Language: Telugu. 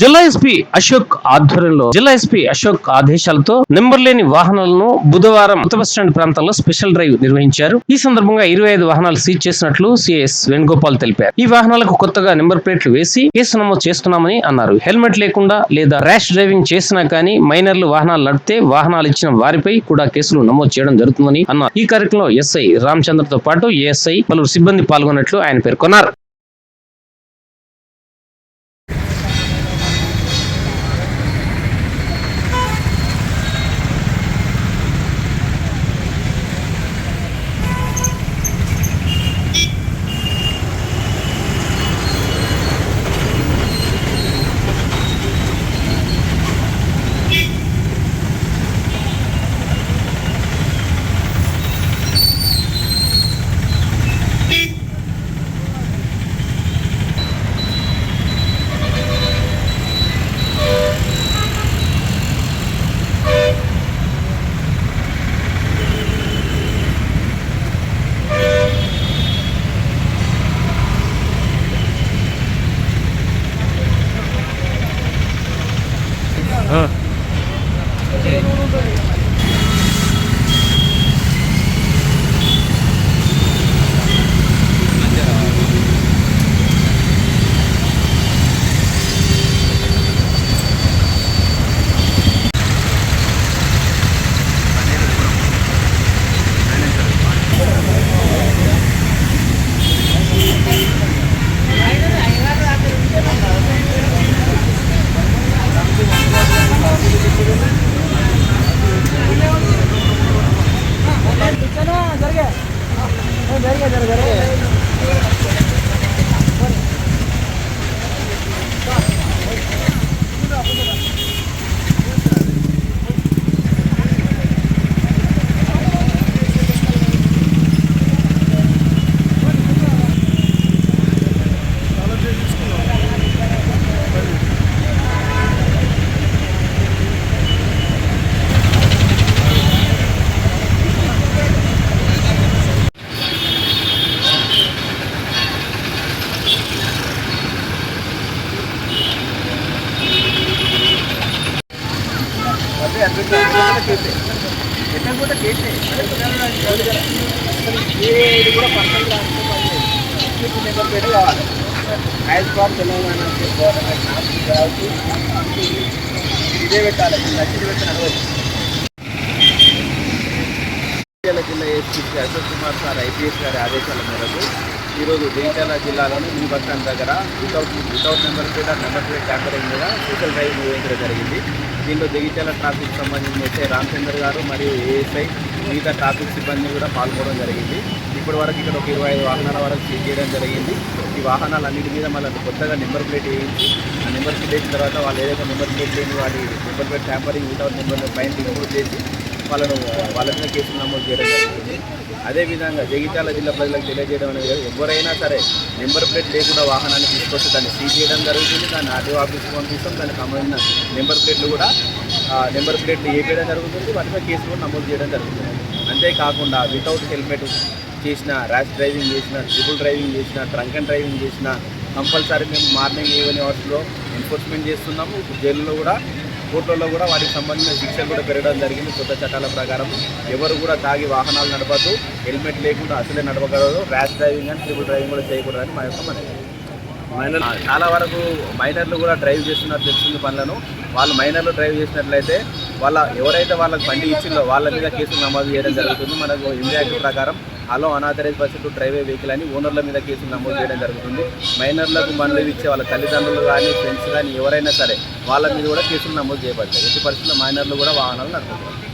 జిల్లా ఎస్పీ అశోక్ ఆధ్వర్యంలో జిల్లా ఎస్పీ అశోక్ ఆదేశాలతో నెంబర్ లేని వాహనాలను బుధవారం కొత్త బస్ స్టాండ్ స్పెషల్ డ్రైవ్ నిర్వహించారు. ఈ సందర్భంగా ఇరవై ఐదు వాహనాలు సీజ్ చేసినట్లు సిఎస్ వేణుగోపాల్ తెలిపారు. ఈ వాహనాలకు కొత్తగా నెంబర్ ప్లేట్లు వేసి కేసు నమోదు చేస్తున్నామని అన్నారు. హెల్మెట్ లేకుండా లేదా ర్యాష్ డ్రైవింగ్ చేసినా కానీ మైనర్లు వాహనాలు నడితే వాహనాలు ఇచ్చిన వారిపై కూడా కేసులు నమోదు చేయడం జరుగుతుందని అన్నారు. ఈ కార్యక్రమంలో ఎస్ఐ రామచంద్రతో పాటు ఏఎస్ఐ పలువురు సిబ్బంది పాల్గొన్నట్లు ఆయన పేర్కొన్నారు. 嗯。ఇదే పెట్టాలి నచ్చింది పెట్టి నడవచ్చు జిల్లా SP Ashok Kumar sir IPS గారి ఆదేశాల మేరకు ఈరోజు జగిత్యాల జిల్లాలోని న్యూ బస్ స్టాండ్ దగ్గర without without number plate number plate tampering మీద స్పెషల్ డ్రైవ్ నిర్వహించడం జరిగింది దీనిలో జగిత్యాల ట్రాఫిక్ సంబంధించిన అయితే రామచందర్ గారు మరియు ఏఎస్ఐ మిగతా ట్రాఫిక్ సిబ్బంది కూడా పాల్గొనడం జరిగింది. ఇప్పటి వరకు ఇక్కడ ఒక ఇరవై ఐదు వాహనాల వరకు సీజ్ చేయడం జరిగింది. ఈ వాహనాలన్నిటి మీద మళ్ళీ కొత్తగా నెంబర్ ప్లేట్ వేయించి ఆ నెంబర్ ప్లేట్ వేసిన తర్వాత వాళ్ళు ఏదైతే నెంబర్ ప్లేట్ లేని వాటి number plate tampering without number పైన రిమూవ్ చేసి వాళ్ళను వాళ్ళ మీద కేసులు నమోదు చేయడం జరుగుతుంది అదేవిధంగా జగిత్యాల జిల్లా ప్రజలకు తెలియజేయడం అనేది ఎవరైనా సరే నెంబర్ ప్లేట్ లేకుండా వాహనాన్ని తీసుకొచ్చి దాన్ని సీజ్ చేయడం జరుగుతుంది. దాన్ని ఆర్టీఓ ఆఫీస్కి పంపిస్తాం. దానికి సంబంధించిన నెంబర్ ప్లేట్లు కూడా నెంబర్ ప్లేట్లు వేయడం జరుగుతుంది. వాటిపై కేసులు కూడా నమోదు చేయడం జరుగుతుంది. అంతేకాకుండా వితౌట్ హెల్మెట్ చేసిన ర్యాష్ డ్రైవింగ్ చేసిన ట్రిపుల్ డ్రైవింగ్ చేసిన ట్రంక్ అండ్ డ్రైవింగ్ చేసిన కంపల్సరీ మేము మార్నింగ్ ఈవినింగ్ అవర్స్లో ఎన్ఫోర్స్మెంట్ చేస్తున్నాము. జైల్లో కూడా కోర్టులలో కూడా వాటికి సంబంధించిన శిక్షలు కూడా పెరగడం జరిగింది. కొత్త చట్టాల ప్రకారం ఎవరు కూడా తాగి వాహనాలు నడపద్దు హెల్మెట్ లేకుండా అసలే నడపగలరు ర్యాష్ డ్రైవింగ్ అని ట్రిపుల్ డ్రైవింగ్ కూడా చేయకూడదని మా యొక్క మనవి. మైనర్ చాలా వరకు మైనర్లు కూడా డ్రైవ్ చేస్తున్నట్టు తెలుస్తుంది పనులను. వాళ్ళు మైనర్లు డ్రైవ్ చేసినట్లయితే వాళ్ళ ఎవరైతే వాళ్ళకి బండి ఇచ్చిందో వాళ్ళ మీద కేసులు నమోదు చేయడం జరుగుతుంది. మనకు ఇండియా ప్రకారం allow unauthorised person to drive vehicle అని ఓనర్ల మీద కేసులు నమోదు చేయడం జరుగుతుంది. మైనర్లకు బండ్లు ఇచ్చే వాళ్ళ తల్లిదండ్రులు కానీ ఫ్రెండ్స్ కానీ ఎవరైనా సరే వాళ్ళ మీద కూడా కేసులు నమోదు చేయబడతాయి. ఎట్టి పరిస్థితుల్లో మైనర్లు కూడా వాహనాలు నడుపుతారు